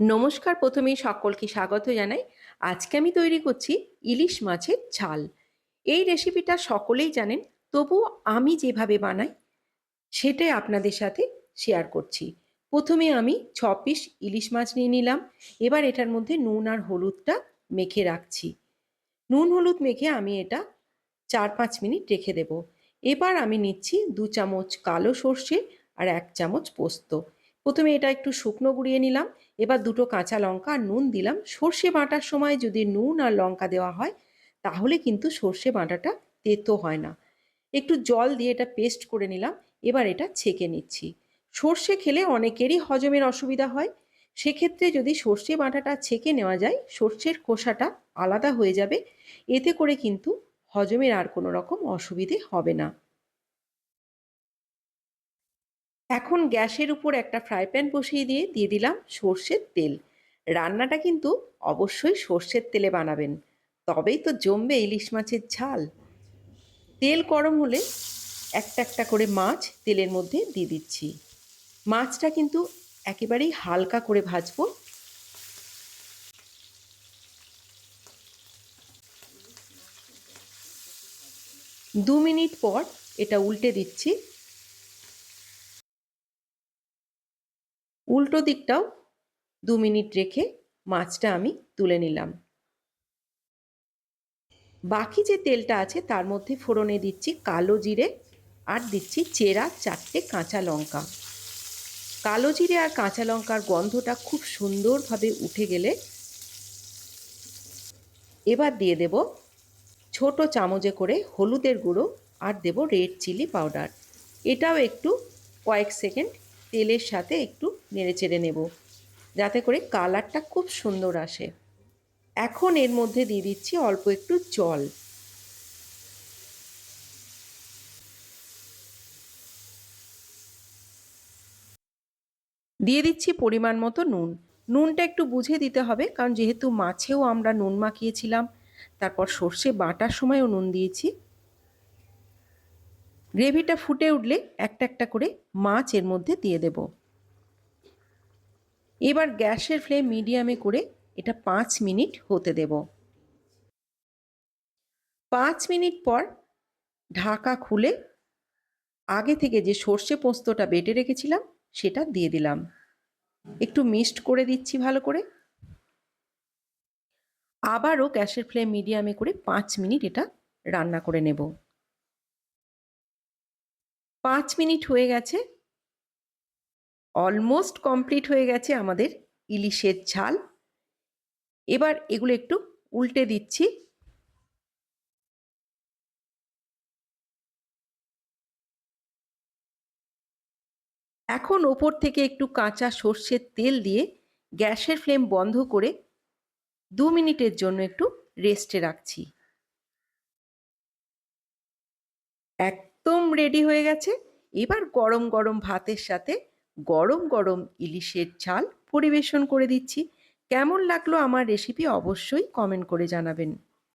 নমস্কার, প্রথমেই সকলকে স্বাগত জানাই। আজকে আমি তৈরি করছি ইলিশ মাছের ঝাল। এই রেসিপিটা সকলেই জানেন, তবুও আমি যেভাবে বানাই, সেটাই আপনাদের সাথে শেয়ার করছি। প্রথমে আমি ছ পিস ইলিশ মাছ নিয়ে নিলাম। এবার এটার মধ্যে নুন আর হলুদটা মেখে রাখছি। নুন, হলুদ মেখে আমি এটা চার পাঁচ মিনিট রেখে দেব। এবার আমি নিচ্ছি দু চামচ কালো সর্ষে আর এক চামচ পোস্ত। প্রথমে এটা একটু শুকনো গুঁড়িয়ে নিলাম, এবার দুটো কাঁচা লঙ্কা আর নুন দিলাম। সর্ষে বাটার সময় যদি নুন আর লঙ্কা দেওয়া হয়, তাহলে কিন্তু সর্ষে বাটাটা তেতো হয় না। একটু জল দিয়ে এটা পেস্ট করে নিলাম, এবার এটা ছেঁকে নিচ্ছি। সর্ষে খেলে অনেকেরই হজমের অসুবিধা হয়। সেক্ষেত্রে যদি সর্ষে বাটাটা ছেঁকে নেওয়া যায়, সর্ষের খোসাটা আলাদা হয়ে যাবে। এতে করে কিন্তু হজমের আর কোনো রকম অসুবিধে হবে না। এখন গ্যাসের উপর একটা ফ্রাই প্যান বসিয়ে দিয়ে দিয়ে দিলাম সর্ষের তেল। রান্নাটা কিন্তু অবশ্যই সর্ষের তেলে বানাবেন, তবেই তো জমবে ইলিশ মাছের ঝাল। তেল গরম হলে একটা একটা করে মাছ তেলের মধ্যে দিয়ে দিচ্ছি। মাছটা কিন্তু একেবারেই হালকা করে ভাজবো। দু মিনিট পর এটা উল্টে দিচ্ছি। উল্টো দিকটাও দু মিনিট রেখে মাছটা আমি তুলে নিলাম। বাকি যে তেলটা আছে তার মধ্যে ফোড়নে দিচ্ছি কালো জিরে আর দিচ্ছি চেরা চারটে কাঁচা লঙ্কা। কালো জিরে আর কাঁচা লঙ্কার গন্ধটা খুব সুন্দরভাবে উঠে গেলে এবার দিয়ে দেব ছোট চামচে করে হলুদের গুঁড়ো আর দেব রেড চিলি পাউডার এটাও একটু কয়েক সেকেন্ড তেলের সাথে একটু নেড়ে চেড়ে নেব, যাতে করে কালারটা খুব সুন্দর আসে। এখন এর মধ্যে দিয়ে দিচ্ছি অল্প একটু জল। দিয়ে দিচ্ছি পরিমাণ মতো নুন। নুনটা একটু বুঝে দিতে হবে, কারণ যেহেতু মাছেও আমরা নুন মাখিয়েছিলাম, তারপর সর্ষে বাটার সময়ও নুন দিয়েছি। গ্রেভিটা ফুটে উঠলে একটা একটা করে মাছ এর মধ্যে দিয়ে দেব। এবার গ্যাসের ফ্লেম মিডিয়ামে করে এটা পাঁচ মিনিট হতে দেব। পাঁচ মিনিট পর ঢাকা খুলে আগে থেকে যে সর্ষে পোস্তটা বেটে রেখেছিলাম সেটা দিয়ে দিলাম। একটু মিক্সড করে দিচ্ছি ভালো করে। আবারও গ্যাসের ফ্লেম মিডিয়ামে করে পাঁচ মিনিট এটা রান্না করে নেব। পাঁচ মিনিট হয়ে গেছে। অলমোস্ট কমপ্লিট হয়ে গেছে আমাদের ইলিশের ঝাল। এবার এগুলো একটু উল্টে দিচ্ছি। এখন ওপর থেকে একটু কাঁচা সর্ষের তেল দিয়ে গ্যাসের ফ্লেম বন্ধ করে দু মিনিটের জন্য একটু রেস্টে রাখছি। একদম রেডি হয়ে গেছে। এবার গরম গরম ভাতের সাথে গরম গরম ইলিশের ঝাল পরিবেশন করে দিচ্ছি। কেমন লাগল আমার রেসিপি অবশ্যই কমেন্ট করে জানাবেন।